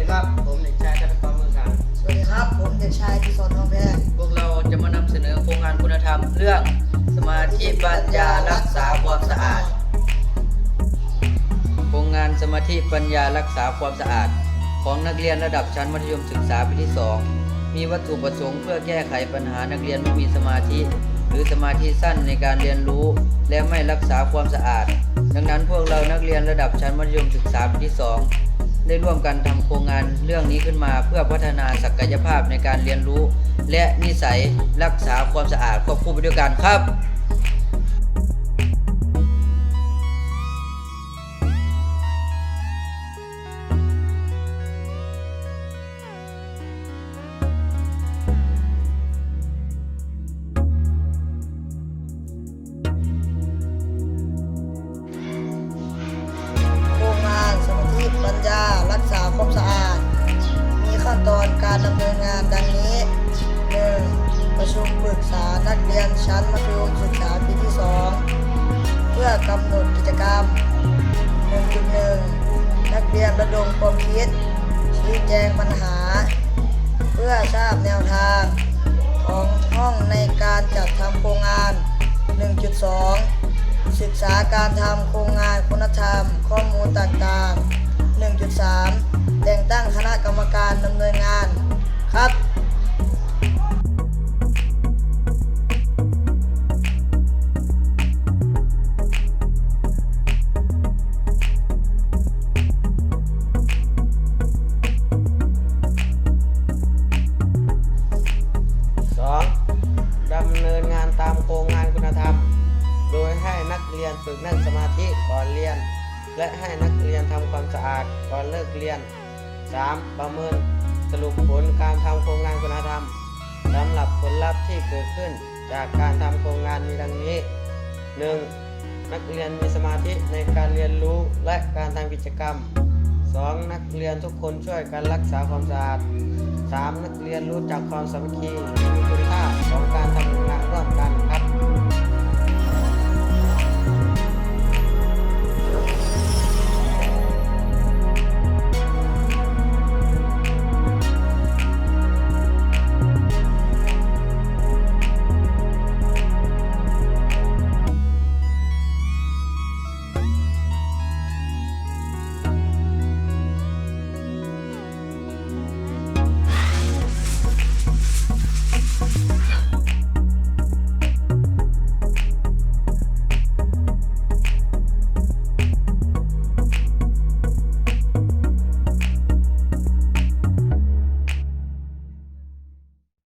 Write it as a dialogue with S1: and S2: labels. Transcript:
S1: ดีครับ ผมเด็กชายธนกรมือสัง
S2: สวัสดีครับ ผมเด็กชายพิศนทองแพง
S3: พวกเราจะมานำเสนอโครงงานคุณธรรมเรื่องสมาธิปัญญารักษาความสะอาด โครงงานสมาธิปัญญารักษาความสะอาด ของนักเรียนระดับชั้นมัธยมศึกษาปีที่ 2 มีวัตถุประสงค์เพื่อแก้ไขปัญหานักเรียนไม่มีสมาธิ หรือสมาธิสั้นในการเรียนรู้ และไม่รักษาความสะอาด ดังนั้นพวกเรานักเรียนระดับชั้นมัธยมศึกษาปีที่ 2 ได้ร่วมกันทำโครงงานเรื่องนี้ขึ้นมา เพื่อพัฒนาศักยภาพในการเรียนรู้ และนิสัยรักษาความสะอาดควบคู่ไปด้วยกันครับ
S2: การดำเนินงานดังนี้ 1. ประชุมปรึกษานักเรียนชั้นมัธยมศึกษาปีที่ 2 เพื่อกำหนดกิจกรรม 1.1 นักเรียนระดมความคิด ชี้แจงปัญหา เพื่อทราบแนวทางของห้องในการจัดทำโครงงาน 1.2 ศึกษาการทำโครงงานคุณธรรม ข้อมูลต่างๆ กรรมการดำเนินงานครับ
S1: 2. ดำเนินงานตามโครงงานคุณธรรม โดยให้นักเรียนฝึกนั่งสมาธิก่อนเรียน และให้นักเรียนทำความสะอาดก่อนเลิกเรียน 3. ประเมินสรุปผลการทำโครงงานคุณธรรมสำหรับผลลัพธ์ที่เกิดขึ้นจากการทำโครงงานมีดังนี้ 1. นักเรียนมีสมาธิในการเรียนรู้และการทำกิจกรรม 2. นักเรียนทุกคนช่วยกันรักษาความสะอาด 3. นักเรียนรู้จักความสามัคคีมีคุณค่าของการทำงานร่วม